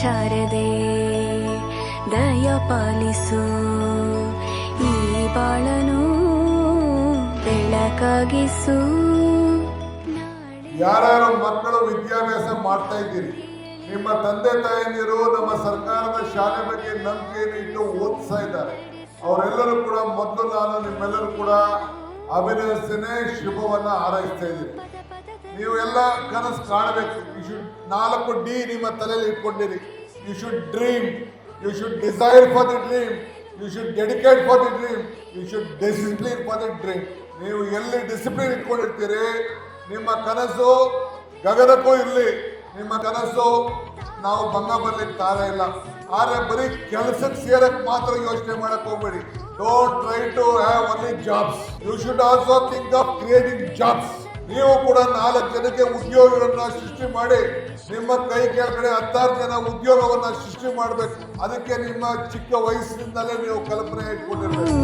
ಶಾರದೆ, ದಯ ಪಾಲಿಸು. ಈ ಬಾಳನು ಬೆಳಕಾಗಿಸು. ಯಾರ್ಯಾರು ಮಕ್ಕಳು ವಿದ್ಯಾಭ್ಯಾಸ ಮಾಡ್ತಾ ಇದ್ದೀರಿ? ನಿಮ್ಮ ತಂದೆ ತಾಯಿಯರು ನಮ್ಮ ಸರ್ಕಾರದ ಶಾಲೆ ಬಗ್ಗೆ ನಂಬಿಕೆಯನ್ನು ಇಟ್ಟು ಓದಿಸ್ತಾ ಇದ್ದಾರೆ. ಅವರೆಲ್ಲರೂ ಕೂಡ ಮೊದಲು ನಾನು ನಿಮ್ಮೆಲ್ಲರೂ ಕೂಡ ಅಭಿನಂದಿಸ್ತೇನೆ ಶುಭವನ್ನು ಹಾರೈಸ್ತಾ ಇದ್ದೀನಿ. ನೀವು ಎಲ್ಲ ಕನಸು ಕಾಣಬೇಕು. ಯು ಶುಡ್ ನಾಲ್ಕು ಡಿ ನಿಮ್ಮ ತಲೆಯಲ್ಲಿ ಇಟ್ಕೊಂಡಿರಿ. You should dream you should desire for the dream you should dedicate for the dream you should discipline for the dream ನೀವು ಎಲ್ಲಿ ಡಿಸಿಪ್ಲಿನ್ ಇಟ್ಕೊಂಡಿರ್ತೀರಿ? ನಿಮ್ಮ ಕನಸು ಗಗನಕ್ಕೂ ಇರಲಿ. ನಿಮ್ಮ ಕನಸು ನಾವು ಭಂಗ ಬರ್ಲಿಕ್ಕೆ ತಾರೆ ಇಲ್ಲ. ಆದರೆ ಬರೀ ಕೆಲಸಕ್ಕೆ ಸೇರಕ್ಕೆ ಮಾತ್ರ ಯೋಚನೆ ಮಾಡಕ್ ಹೋಗ್ಬೇಡಿ. Don't try to have only jobs you should also think of creating jobs ನೀವು ಕೂಡ ನಾಲ್ಕು ಜನಕ್ಕೆ ಉದ್ಯೋಗಗಳನ್ನ ಸೃಷ್ಟಿ ಮಾಡಿ, ನಿಮ್ಮ ಕೈ ಕೆಳಗಡೆ ಹತ್ತಾರು ಜನ ಉದ್ಯೋಗವನ್ನ ಸೃಷ್ಟಿ ಮಾಡಬೇಕು. ಅದಕ್ಕೆ ನಿಮ್ಮ ಚಿಕ್ಕ ವಯಸ್ಸಿನಿಂದಲೇ ನೀವು ಕಲ್ಪನೆ ಇಟ್ಕೊಂಡಿರ್ಬೇಕು.